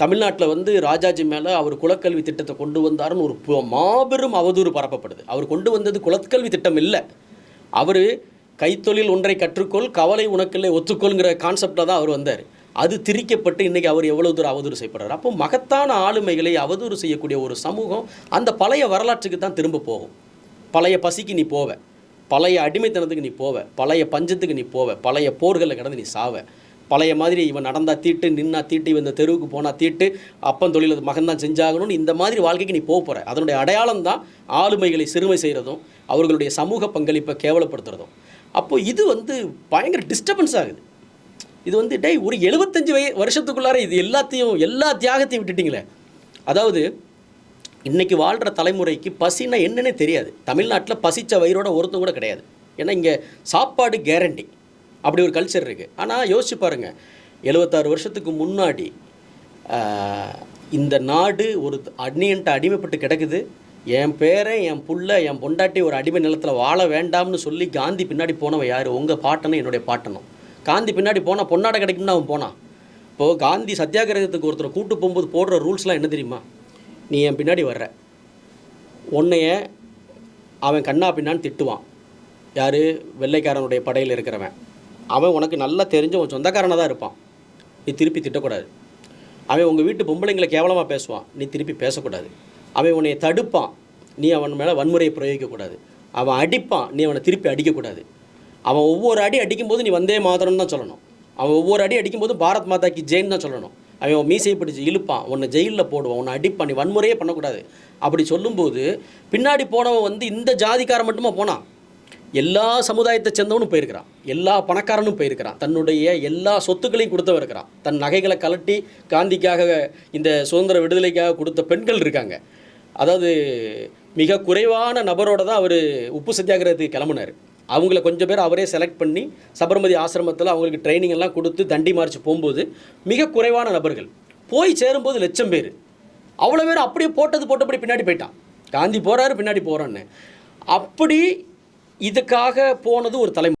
தமிழ்நாட்டில் வந்து ராஜாஜி மேலே அவர் குலக்கல்வி திட்டத்தை கொண்டு வந்தார்னு ஒரு மாபெரும் அவதூறு பரப்பப்படுது. அவர் கொண்டு வந்தது குலக்கல்வி திட்டம் இல்லை. அவர் கைத்தொழில் ஒன்றை கற்றுக்கொள் கவலை உனக்கில்லை ஒத்துக்கொள்ங்கிற கான்செப்டில் தான் அவர் வந்தார். அது திரிக்கப்பட்டு இன்றைக்கி அவர் எவ்வளோ தூரம் அவதூறு செய்யப்படுறார். அப்போ மகத்தான ஆளுமைகளை அவதூறு செய்யக்கூடிய ஒரு சமூகம் அந்த பழைய வரலாற்றுக்கு தான் திரும்ப போகும். பழைய பசிக்கு நீ போவ. பழைய அடிமைத்தனத்துக்கு நீ போவ. பழைய பஞ்சத்துக்கு நீ போவ. பழைய போர்களில் கடந்து நீ சாவ. பழைய மாதிரி இவன் நடந்தா தீட்டு நின்னா தீட்டு இவன் இந்த தெருவுக்கு போனால் தீட்டு அப்பன் தொழில் மகன் தான் செஞ்சாகணும்னு இந்த மாதிரி வாழ்க்கைக்கு நீ போக போகிற அதனுடைய அடையாளம் தான் ஆளுமைகளை சிறுமை செய்கிறதும் அவர்களுடைய சமூக பங்களிப்பை கேவலப்படுத்துகிறதும் அப்போது இது வந்து பயங்கர டிஸ்டர்பன்ஸ் ஆகுது. இது வந்து டே ஒரு எழுபத்தஞ்சு வய வருஷத்துக்குள்ளார இது எல்லாத்தையும் எல்லா தியாகத்தையும் விட்டுட்டீங்களே. அதாவது இன்றைக்கி வாழ்கிற தலைமுறைக்கு பசின்னா என்னன்னே தெரியாது. தமிழ்நாட்டில் பசித்த வயிறோட ஒருத்தம் கூட கிடையாது. ஏன்னா இங்கே சாப்பாடு கேரண்டி அப்படி ஒரு கல்ச்சர் இருக்குது ஆனால் யோசிச்சு பாருங்கள் எழுபத்தாறு வருஷத்துக்கு முன்னாடி இந்த நாடு ஒரு அந்நியன்ட்ட அடிமைப்பட்டு கிடக்குது. என் பேரை என் புள்ள என் பொண்டாட்டி ஒரு அடிமை நிலத்தில் வாழ வேண்டாம்னு சொல்லி காந்தி பின்னாடி போனவன் யார்? உங்கள் பாட்டனும் என்னுடைய பாட்டனும். காந்தி பின்னாடி போனால் பொன்னாடை கிடைக்கும்னு அவன் போனான். இப்போது காந்தி சத்தியாகிரகத்துக்கு ஒருத்தரை கூட்டு போகும்போது போடுற ரூல்ஸ்லாம் என்ன தெரியுமா? நீ என் பின்னாடி வர்ற. உன்னைய அவன் கண்ணா பின்னான்னு திட்டுவான். யார்? வெள்ளைக்காரனுடைய படையில் இருக்கிறவன். அவன் உனக்கு நல்லா தெரிஞ்ச உன் சொந்தக்காரனாக தான் இருப்பான். நீ திருப்பி திட்டக்கூடாது. அவன் உங்கள் வீட்டு பொம்பளைங்களை கேவலமாக பேசுவான். நீ திருப்பி பேசக்கூடாது. அவன் உன்னை தடுப்பான். நீ அவன் மேலே வன்முறையை பிரயோகிக்கக்கூடாது. அவன் அடிப்பான். நீ அவனை திருப்பி அடிக்கக்கூடாது. அவன் ஒவ்வொரு அடி அடிக்கும்போது நீ வந்தே மாதரம் தான் சொல்லணும். அவன் ஒவ்வொரு அடி அடிக்கும்போது பாரத் மாதா கி ஜெயின் தான் சொல்லணும். அவன் உன் மீசையை பிடிச்சி இழுப்பான். உன்னை ஜெயிலில் போடுவான். உன்னை அடிப்பான். நீ வன்முறையே பண்ணக்கூடாது. அப்படி சொல்லும்போது பின்னாடி போனவன் வந்து இந்த ஜாதிக்காரன் மட்டுமா போனான்? எல்லா சமுதாயத்தை சேர்ந்தவனும் போயிருக்கிறான். எல்லா பணக்காரனும் போயிருக்கிறான். தன்னுடைய எல்லா சொத்துக்களையும் கொடுத்தவன் இருக்கிறான். தன் நகைகளை கலட்டி காந்திக்காக இந்த சுதந்திர விடுதலைக்காக கொடுத்த பெண்கள் இருக்காங்க. அதாவது மிக குறைவான நபரோட தான் அவர் உப்பு சத்தியாகிரகத்துக்கு கிளம்புனார். அவங்கள கொஞ்சம் பேர் அவரே செலக்ட் பண்ணி சபர்மதி ஆசிரமத்தில் அவங்களுக்கு ட்ரைனிங் எல்லாம் கொடுத்து தண்டி மார்ச் போகும்போது மிக குறைவான நபர்கள். போய் சேரும்போது லட்சம் பேர். அவ்வளோ பேர் அப்படியே போட்டது போட்டபடி பின்னாடி போயிட்டான். காந்தி போகிறாரு பின்னாடி போகிறான்னு அப்படி இதுக்காக போனது ஒரு தலைமுறை.